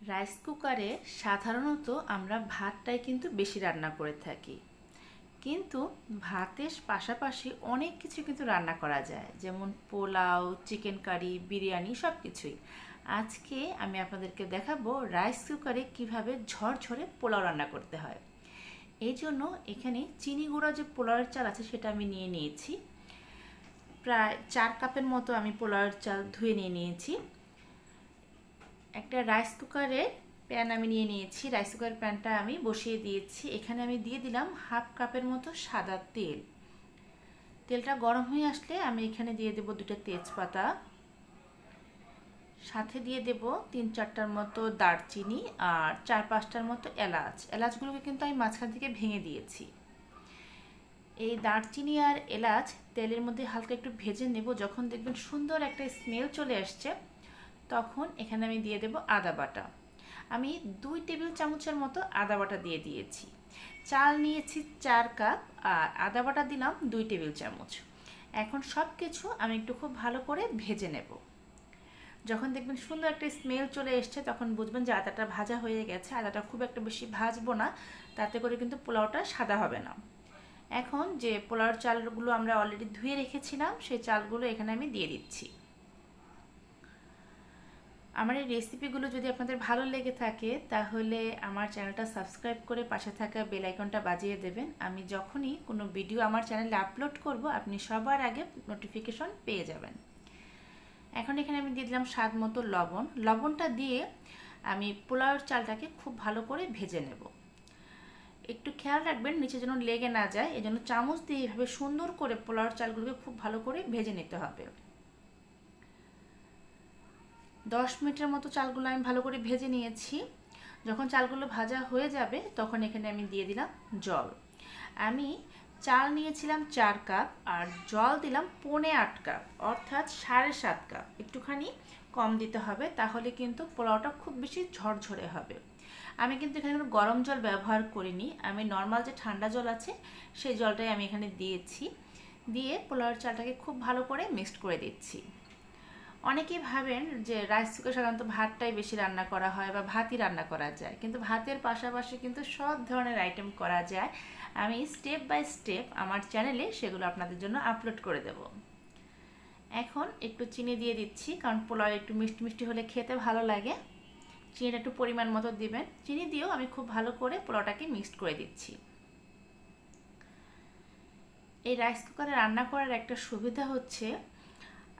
Rice কুকারে সাধারণত আমরা ভাতটাই কিন্তু বেশি রান্না করে থাকি। কিন্তু ভাতের পাশাপাশি অনেক কিছু কিন্তু রান্না করা যায়। যেমন পোলাও, চিকেন কারি, বিরিয়ানি সব কিছুই আজকে আমি আপনাদেরকে দেখাবো রাইস কুকারে কীভাবে ঝরঝরে পোলাও রান্না করতে হয়। এই জন্য এখানে চিনি গুঁড়া যে পোলাওয়ের চাল আছে সেটা আমি নিয়ে নিয়েছি। প্রায় চার কাপের মতো আমি পোলাওয়ের চাল ধুয়ে নিয়ে নিয়েছি। একটা রাইস কুকারে প্যান আমি নিয়ে নিয়েছি। রাইস কুকার প্যানটা আমি বসিয়ে দিয়েছি। এখানে আমি দিয়ে দিলাম হাফ কাপের মতো সাদা তেল। তেলটা গরম হয়ে আসলে আমি এখানে দিয়ে দেব দুটো তেজপাতা। সাথে দিয়ে দেব তিন চারটার মতো দারচিনি আর চার পাঁচটার মতো এলাচ। এলাচগুলোকে কিন্তু আমি মাঝখান থেকে ভেঙে দিয়েছি। এই দারচিনি আর এলাচ তেলের মধ্যে হালকা একটু ভেজে নেব। যখন দেখবেন সুন্দর একটা স্মেল চলে আসছে তখন এখানে আমি দিয়ে দেব আদা বাটা। আমি দুই টেবিল চামচের মতো আদা বাটা দিয়ে দিয়েছি। চাল নিয়েছি চার কাপ আর আদা বাটা দিলাম দুই টেবিল চামচ। এখন সব কিছু আমি একটু খুব ভালো করে ভেজে নেব। যখন দেখবেন সুন্দর একটা স্মেল চলে এসছে, তখন বুঝবেন যে আদাটা ভাজা হয়ে গেছে। আদাটা খুব একটা বেশি ভাজবো না, তাতে করে কিন্তু পোলাওটা সাদা হবে না। এখন যে পোলাওর চালগুলো আমরা অলরেডি ধুয়ে রেখেছিলাম, সেই চালগুলো এখানে আমি দিয়ে দিচ্ছি। আমার এই রেসিপিগুলো যদি আপনাদের ভালো লেগে থাকে, তাহলে আমার চ্যানেলটা সাবস্ক্রাইব করে পাশে থাকা বেল আইকনটা বাজিয়ে দেবেন। আমি যখনই কোনো ভিডিও আমার চ্যানেলে আপলোড করব, আপনি সবার আগে নোটিফিকেশন পেয়ে যাবেন। এখন এখানে আমি দিয়ে দিলাম স্বাদ মতো লবণ। লবণটা দিয়ে আমি পোলাওয়ের চালটাকে খুব ভালো করে ভেজে নেব। একটু খেয়াল রাখবেন, নিচে যেন লেগে না যায় এই জন্য চামচ দিয়ে এভাবে সুন্দর করে পোলাওয়ের চালগুলোকে খুব ভালো করে ভেজে নিতে হবে। দশ মিনিটের মতো চালগুলো আমি ভালো করে ভেজে নিয়েছি। যখন চালগুলো ভাজা হয়ে যাবে, তখন এখানে আমি দিয়ে দিলাম জল। আমি চাল নিয়েছিলাম চার কাপ, আর জল দিলাম পৌনে আট কাপ, অর্থাৎ সাড়ে সাত কাপ। একটুখানি কম দিতে হবে, তাহলে কিন্তু পোলাওটা খুব বেশি ঝরঝরে হবে। আমি কিন্তু এখানে কোনো গরম জল ব্যবহার করিনি। আমি নর্মাল যে ঠান্ডা জল আছে, সেই জলটাই আমি এখানে দিয়েছি। দিয়ে পোলাওয়ের চালটাকে খুব ভালো করে মিক্সড করে দিচ্ছি। অনেকেই ভাবেন যে রাইস কুকার সাধারণত ভাতটাই বেশি রান্না করা হয় বা ভাতই রান্না করা যায়। কিন্তু ভাতের পাশাপাশি কিন্তু সব ধরনের আইটেম করা যায়। আমি স্টেপ বাই স্টেপ আমার চ্যানেলে সেগুলো আপনাদের জন্য আপলোড করে দেব। এখন একটু চিনি দিয়ে দিচ্ছি, কারণ পোলাও একটু মিষ্টি মিষ্টি হলে খেতে ভালো লাগে। চিনিটা একটু পরিমাণ মতো দিবেন। চিনি দিয়েও আমি খুব ভালো করে পোলাওটাকে মিক্সড করে দিচ্ছি। এই রাইস কুকারে রান্না করার একটা সুবিধা হচ্ছে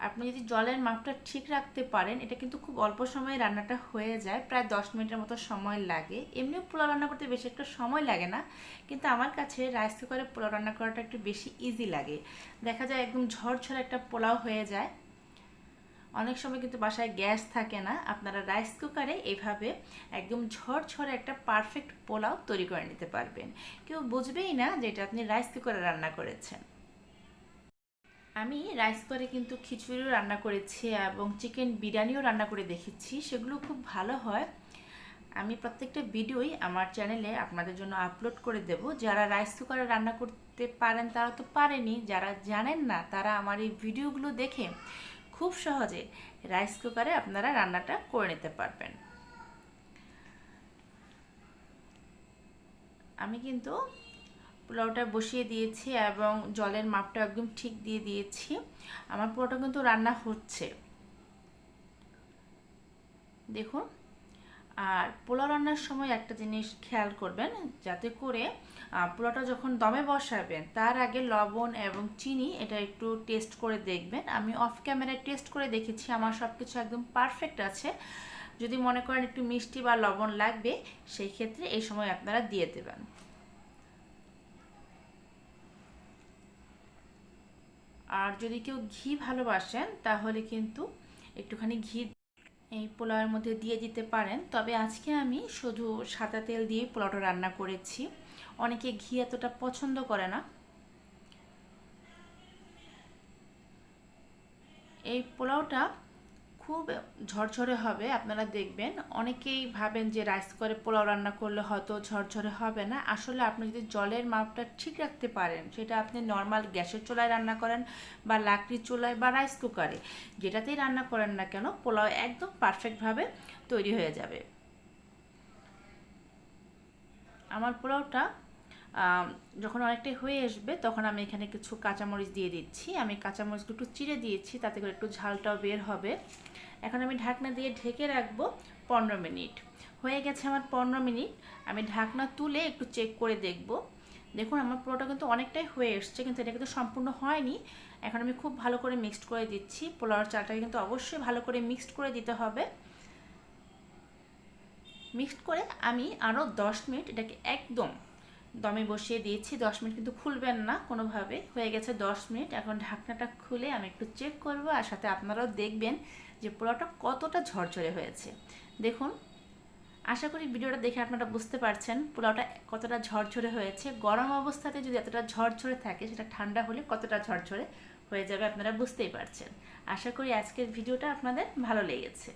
আপনি যদি জলের মাপটা ঠিক রাখতে পারেন, এটা কিন্তু খুব অল্প সময়ে রান্নাটা হয়ে যায়, প্রায় দশ মিনিটের মতো সময় লাগে। এমনিও পোলাও রান্না করতে বেশি একটা সময় লাগে না, কিন্তু আমার কাছে রাইস কুকারে পোলাও রান্না করাটা একটু বেশি ইজি লাগে। দেখা যায় একদম ঝরঝর একটা পোলাও হয়ে যায়। অনেক সময় কিন্তু বাসায় গ্যাস থাকে না, আপনারা রাইস কুকারে এভাবে একদম ঝরঝরে একটা পারফেক্ট পোলাও তৈরি করে নিতে পারবেন। কেউ বুঝবেই না যে এটা আপনি রাইস কুকারে রান্না করেছেন। আমি রাইস করে কিন্তু খিচুড়িও রান্না করেছি এবং চিকেন বিরিয়ানিও রান্না করে দেখেছি, সেগুলো খুব ভালো হয়। আমি প্রত্যেকটা ভিডিওই আমার চ্যানেলে আপনাদের জন্য আপলোড করে দেব। যারা রাইস কুকারে রান্না করতে পারেন, তারা তো পারেনি। যারা জানেন না, তারা আমার এই ভিডিওগুলো দেখে খুব সহজে রাইস কুকারে আপনারা রান্নাটা করে নিতে পারবেন। আমি কিন্তু পোলাওটা বসিয়ে দিয়েছি এবং জলের মাপটা একদম ঠিক দিয়ে দিয়েছি। আমার পোলাওটা কিন্তু রান্না হচ্ছে। দেখুন, আর পোলাও রান্নার সময় একটা জিনিস খেয়াল করবেন, যাতে করে পোলাওটা যখন দমে বসাবেন, তার আগে লবণ এবং চিনি এটা একটু টেস্ট করে দেখবেন। আমি অফ ক্যামেরায় টেস্ট করে দেখেছি, আমার সব কিছু একদম পারফেক্ট আছে। যদি মনে করেন একটু মিষ্টি বা লবণ লাগবে, সেই ক্ষেত্রে এই সময় আপনারা দিয়ে দেবেন। আর যদি কেউ ঘি ভালোবাসেন, তাহলে কিন্তু একটুখানি ঘি এই পোলাওয়ের মধ্যে দিয়ে দিতে পারেন। তবে আজকে আমি শুধু সাদা তেল দিয়ে পোলাওটা রান্না করেছি। অনেকে ঘি এতটা পছন্দ করে না। এই পোলাওটা খুব ঝরঝরে হবে, আপনারা দেখবেন। অনেকেই ভাবেন যে রাইস করে পোলাও রান্না করলে হয়তো ঝরঝরে হবে না। আসলে আপনি যদি জলের মাপটা ঠিক রাখতে পারেন, সেটা আপনি নর্মাল গ্যাসের চুলায় রান্না করেন বা লাকড়ির চুলায় বা রাইস কুকারে যেটাতেই রান্না করেন না কেন, পোলাও একদম পারফেক্টভাবে তৈরি হয়ে যাবে। আমার পোলাওটা যখন অনেকটাই হয়ে আসবে, তখন আমি এখানে কিছু কাঁচামরিচ দিয়ে দিচ্ছি। আমি কাঁচামরিচগুলো একটু চিড়ে দিয়েছি, তাতে করে একটু ঝালটাও বের হবে। এখন আমি ঢাকনা দিয়ে ঢেকে রাখব পনেরো মিনিট। হয়ে গেছে আমার পনেরো মিনিট। আমি ঢাকনা তুলে একটু চেক করে দেখব। দেখুন, আমার পোলাওটা কিন্তু অনেকটাই হয়ে এসছে, কিন্তু এটা কিন্তু সম্পূর্ণ হয়নি। এখন আমি খুব ভালো করে মিক্সড করে দিচ্ছি। পোলাওর চালটাকে কিন্তু অবশ্যই ভালো করে মিক্সড করে দিতে হবে। মিক্সড করে আমি আরও দশ মিনিট এটাকে একদম দমে বসিয়ে দিয়েছি, দশ মিনিট কিন্তু খুলবেন না, কোনোভাবে। হয়ে গেছে দশ মিনিট, এখন ঢাকনাটা খুলে আমি একটু চেক করব আর সাথে আপনারাও দেখবেন যে পোলাওটা কতটা ঝরঝরে হয়েছে। দেখুন, আশা করি ভিডিওটা দেখে আপনারা বুঝতে পারছেন পোলাওটা কতটা ঝরঝরে হয়েছে। গরম অবস্থাতে যদি এতটা ঝরঝরে থাকে, সেটা ঠান্ডা হলে কতটা ঝরঝরে হয়ে যাবে আপনারা বুঝতেই পারছেন। আশা করি আজকের ভিডিওটা আপনাদের ভালো লেগেছে।